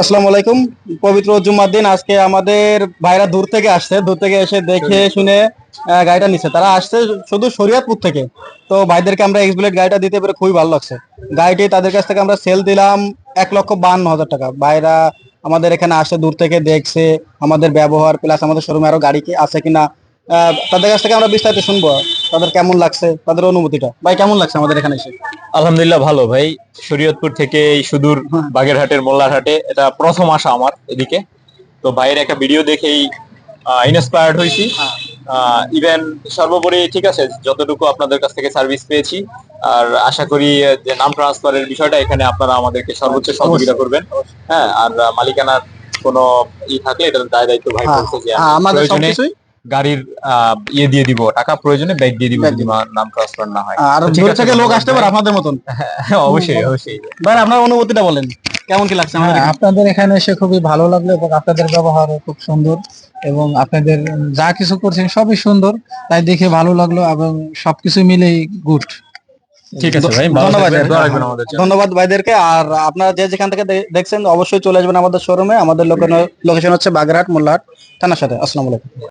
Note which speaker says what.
Speaker 1: আসসালামু আলাইকুম। পবিত্র জুম্মার দিন আজকে আমাদের ভাইরা দূর থেকে আসছে। দূর থেকে এসে দেখে শুনে গাড়িটা নিচ্ছে তারা আসছে শুধু শরিয়াতপুর থেকে। তো ভাইদেরকে আমরা এক্স বুলেট গাড়িটা দিতে পেরে খুবই ভালো লাগছে। গাড়িটি তাদের কাছ থেকে আমরা সেল দিলাম এক লক্ষ বান্ন হাজার টাকা। ভাইরা আমাদের এখানে আসছে দূর থেকে দেখছে আমাদের ব্যবহার প্লাস আমাদের শোরুমে আরও গাড়ি কি আছে কিনা। তাদের কাছ থেকে আমরা বিস্তারিত শুনব। তাদের কেমন লাগছে? তাদের অনুভূতিটা? ভাই কেমন লাগছে আমাদের এখানে এসে?
Speaker 2: আলহামদুলিল্লাহ ভালো ভাই। শরীয়তপুর থেকে এই সুদূর বাগেরহাটের মোল্লারহাটে এটা প্রথম আসা আমার এদিকে। তো ভাইয়ের একটা ভিডিও দেখেই ইন্সপায়ার্ড হয়েছি। ইভেন সর্বোপরি ঠিক আছে যতটুকু আপনাদের কাছ থেকে সার্ভিস পেয়েছি। আর আশা করি যে নাম ট্রান্সফারের বিষয়টা এখানে আপনারা আমাদেরকে সর্বোচ্চ সহযোগিতা করবেন। হ্যাঁ আর মালিকানার কোনো ই থাকলে এটা দায় দায়িত্ব ভাই
Speaker 1: হ্যাঁ, হ্যাঁ, আমাদের সবকিছুই
Speaker 2: গাড়ির আহ, ইয়ে দিয়ে দিব টাকা প্রয়োজনে ব্যাগ দিয়ে দিব যদি নাম ট্রান্সফার না হয়।
Speaker 1: আর
Speaker 2: ঠিক
Speaker 1: দূর
Speaker 2: আছে,
Speaker 1: থেকে লোক আসতে পারে আপনাদের মতন।
Speaker 2: হ্যাঁ, অবশ্যই অবশ্যই।
Speaker 1: ভাই আপনার অনুভূতিটা বলেন। কেমন কি লাগছে আমাদের
Speaker 3: হ্যাঁ, আপনাদের এখানে এসে খুবই ভালো লাগল এবং আপনাদের ব্যবহার খুব সুন্দর এবং আপনাদের যা কিছু করছেন সবই সুন্দর। তাই দেখে ভালো লাগল এবং সবকিছু মিলেই গুড
Speaker 2: ঠিক আছে ভাই
Speaker 1: ধন্যবাদ। ধন্যবাদ ভাইদেরকে। আর আপনারা যে যেখান থেকে দেখছেন অবশ্যই চলে আসবেন আমাদের শোরুমে আমাদের লোকেশন হচ্ছে বাগেরহাট মোল্লাহাট থানার সাথে। আসসালামু আলাইকুম।